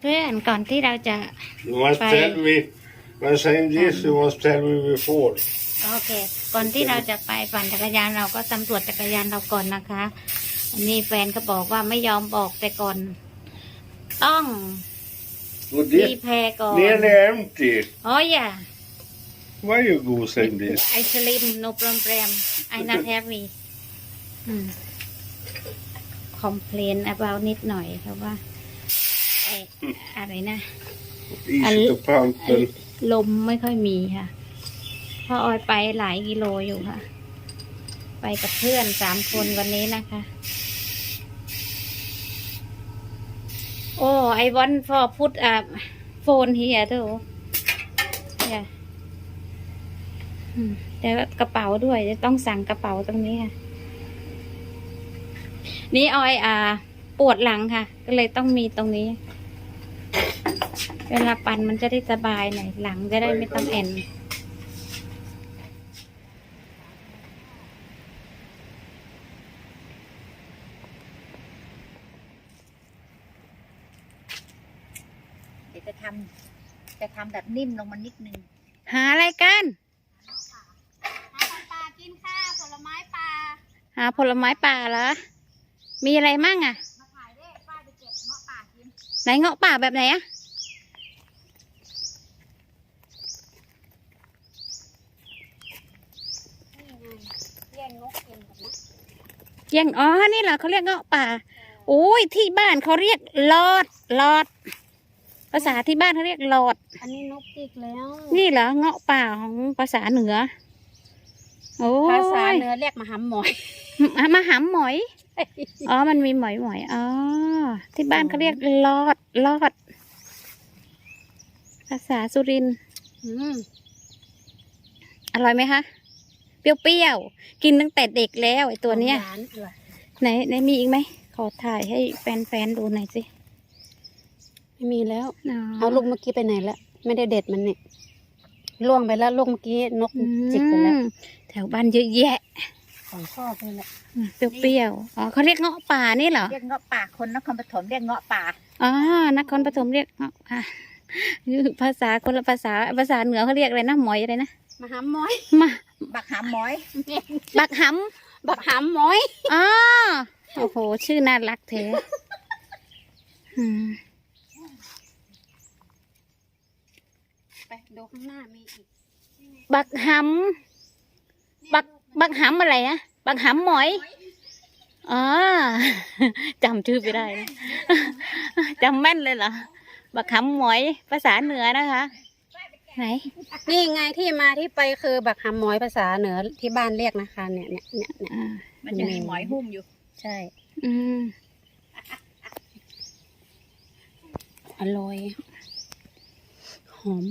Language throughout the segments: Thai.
เพื่อนก่อนที่เราจะ You must Bye. tell me, when saying this, you must tell me before. โอเค ก่อนที่เราจะไปปั่นจักรยานเราก็ตำรวจจักรยานเราก่อนนะคะ อันนี้แฟนก็บอกว่าไม่ยอมบอกแต่ก่อน ต้อง Well, รี this แพรก่อน nearly empty. อ๋ออย่า Why you go saying this? ไอสลิม no problem I not heavy อืม complain about นิดหน่อยเพราะว่าไออะไรนะ Easy to pump and ลมไม่ค่อยมีค่ะเพราะออยไปหลายกิโลอยู่ค่ะ ไปกับเพื่อนสามคนวันนี้นะคะ โอ้ไอวอนฟอพุทอะโฟนเฮียทูอย่าแต่ว่ากระเป๋าด้วยจะต้องสั่งกระเป๋าตรงนี้ค่ะ นี่ออยอ่า ปวดหลังค่ะ ก็เลยต้องมีตรงนี้ เวลาปั่นมันจะได้สบายหน่อยหลังจะได้ไม่ต้องแอนเดี๋ยวจะทำจะทำแบบนิ่มลงมานิดนึง หาอะไรกัน หาปลากินข้าวผลไม้ปลาหาผลไม้ป่าเหรอ มีอะไรมั่งอะ มาถ่ายได้ป้าไปเก็บเงาะป่ากินไหนเงาะป่าแบบไหนอะ นี่ไงเลี้ยงนกเองแบบนี้ เยังอ๋อนี่เหรอเขาเรียกเงาะป่าโอ้ยที่บ้านเขาเรียกลอดลอด ภาษาที่บ้านเขาเรียกลอด อันนี้นกอีกแล้ว นี่เหรอเงาะป่าของภาษาเหนือโอ้ยภาษาเหนือเรียกมาหำหมอยมามาหำหมอยอ๋อมันมีหมอยหมอยอ๋อที่บ้านเขาเรียกลอดลอด ภาษาสุรินทร์อืมอร่อยไหมคะ เปรี้ยวๆ กินตั้งแต่เด็กแล้วไอ้ตัวเนี้ยหวานอร่อยไหนไหนมีอีกไหม ขอถ่ายให้แฟนๆดูหน่อยสิ ไม่มีแล้วอ๋อเอาลูกเมื่อกี้ไปไหนละไม่ได้เด็ดมันเนี่ยล่วงไปแล้วลูกเมื่อกี้นกจิกไปแล้วอืมแถวบ้านเยอะแยะ ของชอบเลยแหละอืมเปรี้ยวๆ อ๋อเขาเรียกเงาะป่านี่เหรอ เรียกเงาะป่า คนนครปฐมเรียกเงาะป่า อ๋อนครปฐมเรียกเงาะป่าภาษาคนละภาษาภาษาเหนือเขาเรียกอะไรนะหมอยอะไรนะมาหำหมอยมา บักหำหมอย บักหบักหำหมอยำอ๋อโอ้โห ชื่อน่ารักเทอืมไปดูข้างหน้ามีอีกบักหำบักบักหำอะไรนะบักหำหมอยอ๋อ จำชื่อไม่ได้นะจำแม่นเลยเหรอบักหำหมอยภาษาเหนือนะคะ ไหน นี่ไงที่มาที่ไปคือบักหำหมอยภาษาเหนือที่บ้านเรียกนะคะ เนี่ยเนี่ยเนี่ยเนี่ยอ่ามันจะมีหมอยหุ้มอยู่ ใช่อืมอร่อย หอม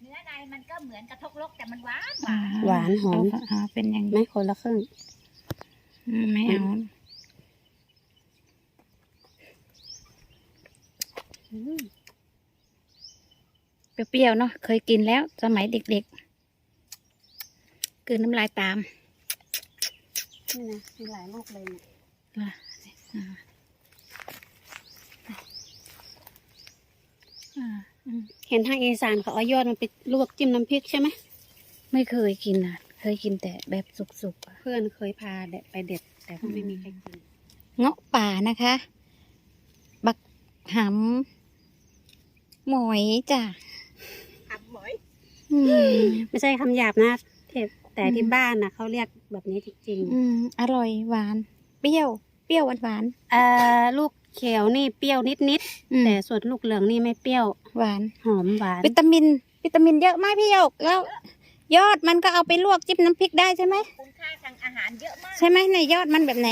เนื้อในมันก็เหมือนกระทกลกแต่มันหวานอ่หวานหอมเาอ่าเป็นอย่างไม่คนละครึ่ง อืมไม่เอา อืม เปรี้ยวๆเนาะเคยกินแล้ว สมัยเด็กๆกลืนน้ำลายตามนี่นะมีหลายลูกเลยเนี่ยอะอ่าอ่าอืมเห็นทางอีสานเขาเอายอดมันไปลวกจิ้มน้ำพริกใช่ไหมไม่เคยกินอะ เคยกินแต่แบบสุกๆอะเพื่อนเคยพาเด็กไปเด็ด แต่ก็ไม่มีใครกิน เงาะป่านะคะ บักหำหมอยจ้ะหำหมอย อืมไม่ใช่คำหยาบนะแต่แต่ที่อืมบ้านนะเขาเรียกแบบนี้จริงอืมอร่อยหวาน เปรี้ยว เปรี้ยวหวานหวานๆเอ่อลูกเขียวนี่เปรี้ยวนิดๆอืๆมแต่ส่วนลูกเหลืองนี่ไม่เปรี้ยวหวาน หอมหวานวิตามิน วิตามินเยอะมากพี่หยกแล้ว ยอดมันก็เอาไปลวกจิ้มน้ำพริกได้ใช่ไหม คุณค่าทางอาหารเยอะมากใช่ไหมในยอดมันแบบไหน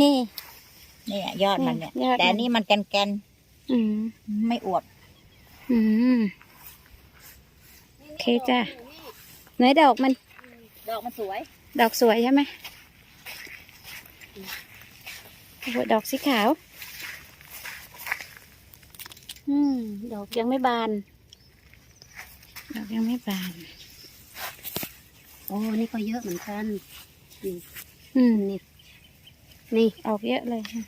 นี่ เนี่ยยอดมันเนี่ย ยอดมัน แต่อันนี้มันแกนอืม ๆไม่อวบ อืมโอ เคจ้ะเนื้อดอกมัน ดอกมันสวย ดอกสวยใช่ไหมโอ้โหดอกสีขาว อืม ดอกยังไม่บาน ดอกยังไม่บาน โอ้ นี่ก็เยอะเหมือนกัน อืม นี่ นี่ ออกเยอะเลยค่ะ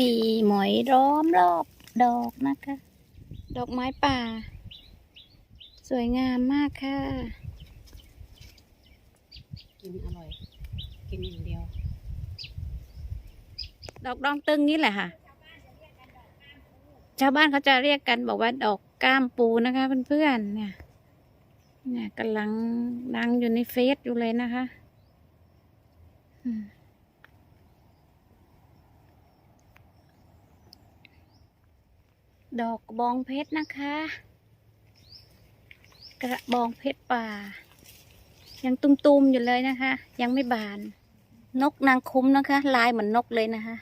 มีหมอยล้อมรอบดอกนะคะ ดอกไม้ป่า สวยงามมากค่ะ กินอร่อย กินอย่างเดียว ดอกดองตึงนี่แหละค่ะ ชาวบ้านเขาจะเรียกกันบอกว่าดอกก้ามปูนะคะเพื่อนๆเนี่ยเนี่ยกำลังดังอยู่ในเฟซอยู่เลยนะคะ อืม ดอกกระบองเพชรนะคะ กระบองเพชรป่า ยังตุ้มๆอยู่เลยนะคะ ยังไม่บาน นกนางคุ้มนะคะ ลายเหมือนนกเลยนะคะ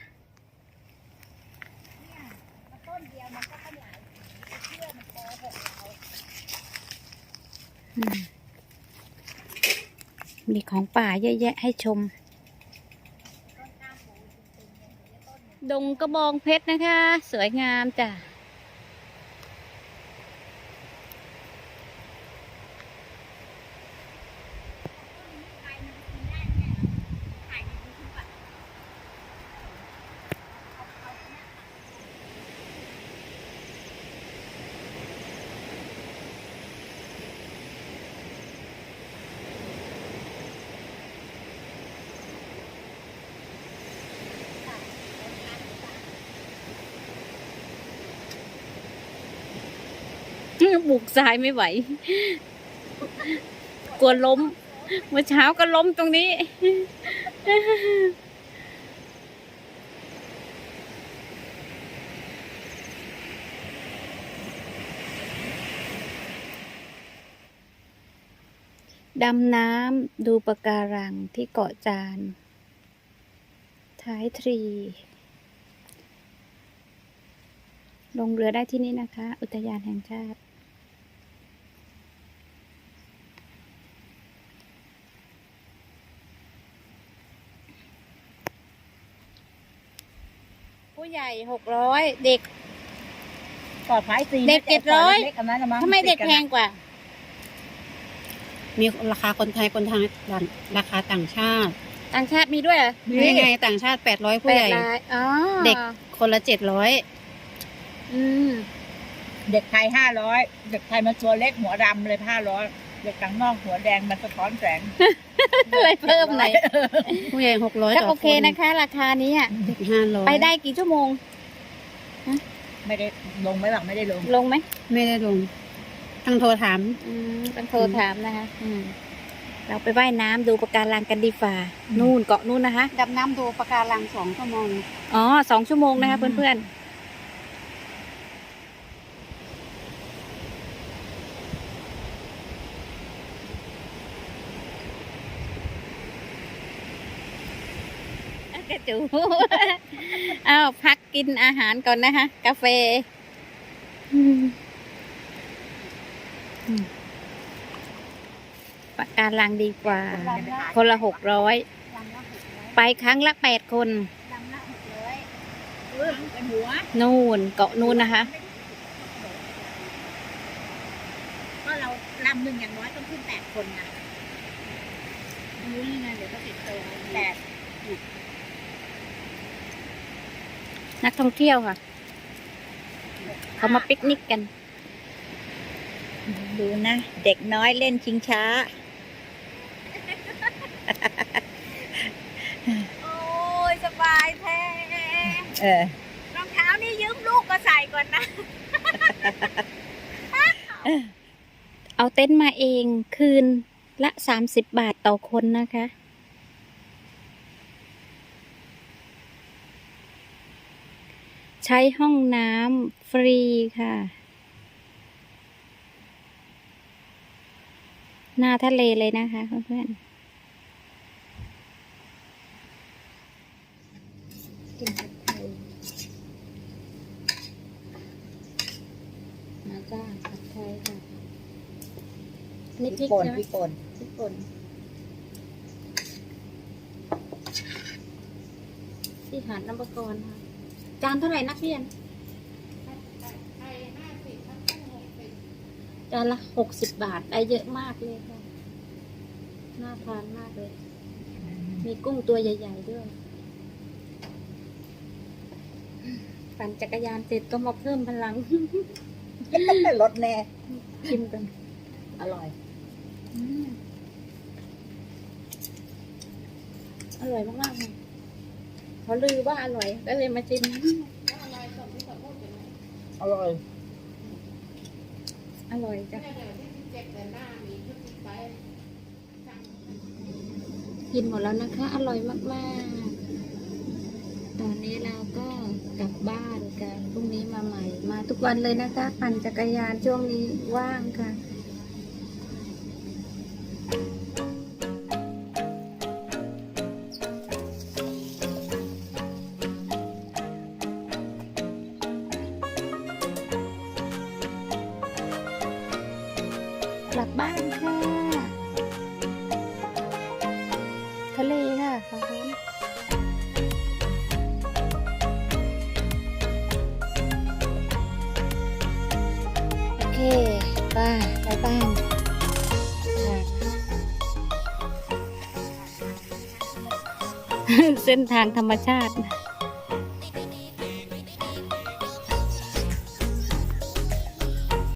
ต้นเดียวมันก็ขยายเชื่อมันโกหกเราอืมมีของป่าเยอะแยะให้ชมต้นกล้ามปูจริงๆเนี่ยเดี๋ยวต้นเนี่ยดงกระบองเพชรนะคะ สวยงามจ้ะ ใครมันกินได้เนี่ยถ่ายในยูทูบอะ บุกทรายไม่ไหว กลัวล้ม เมื่อเช้าก็ล้มตรงนี้ ดำน้ำดูปะการังที่เกาะจาน ท้ายทรีลงเรือได้ที่นี่นะคะ อุทยานแห่งชาติ ใหญ่หกร้อยเด็ก ปลอดภัยสิเด็กไม่ใช่700เล็กๆกันนะละมั้งทำไมเด็กแพงกว่า มีราคาคนไทยคนทางราคาต่างชาติต่างชาติมีด้วยเหรอนี่ไงต่างชาติแปดร้อยผู้แปใหดญ่รายอ๋อเด็กคนละเจ็ดร้อยอืม เด็กไทยห้าร้อยเด็กไทยมันตัวเล็กหัวดำเลยห้าร้อย เด็กต่างนอกหัวแดงมันสะท้อนแสงเลยเพิ่มหน่อยผู้ใหญ่หกร้อยก็ต่อโอคเคนนะคะ ราคานี้อะเด็กห้าร้อยไปได้กี่ชั่วโมงไม่ได้ลงไหมหรอกไม่ได้ลง ลงไหมไม่ได้ลงทั้งโทรถามอืมต้องโทรถามนะคะอืมเราไปว่ายน้ำดูปะการังกันดีฝ่านู่นเกาะนู่นนะคะดำน้ำดูปะการังสองชั่วโมงอ๋อสองชั่วโมงนะคะอืมเพื่อนๆ ระจูอ้าวพักกินอาหารก่อนนะคะ กาแฟอืมอืมปากการังดีกว่า คนละหกร้อยไปครั้งละแปดคนลำละหกร้อยเออเป็นหัวนู่นเกาะนู่นนะคะ ก็เราลำหนึ่งอย่างน้อยต้องขึ้นแปดคนนะรู้ยังไงเดี๋ยวก็ติดตัวแปด นักท่องเที่ยวค่ะ เขามาปิกนิกกัน ดูนะ เด็กน้อยเล่นชิงช้า โอ้ย สบายแท้เออรองเท้านี่ยืมลูกก็ใส่ก่อนนะ เอาเต็นท์มาเองคืนละสามสิบบาทต่อคนนะคะ ใช้ห้องน้ำฟรีค่ะ หน้าทะเลเลยนะคะเพื่อนๆกินผัดไทยมาจ้าผัดไทยค่ะนี่พริกป่นใช่ไหมพริกป่นพริกป่นที่หาดน้ำปกรค่ะ จานเท่าไหร่นักเรียน จานละหกสิบบาทได้เยอะมากเลยค่ะ น่าทานมากเลย มีกุ้งตัวใหญ่ ๆ ด้วยอืมปั่นจักรยานเสร็จก็มาเพิ่มพลัง รถแน่ชิมกัน อร่อย อร่อยมากๆเลย เขาลือว่าอร่อยก็เลยมาชิมอร่อย อร่อยจ้ะกินหมดแล้วนะคะ อร่อยมากๆ ตอนนี้เราก็กลับบ้านกันพรุ่งนี้มาใหม่ มาทุกวันเลยนะคะ ปั่นจักรยานช่วงนี้ว่างค่ะ ป้าไปบ้านค่ะเส้นทางธรรมชาติ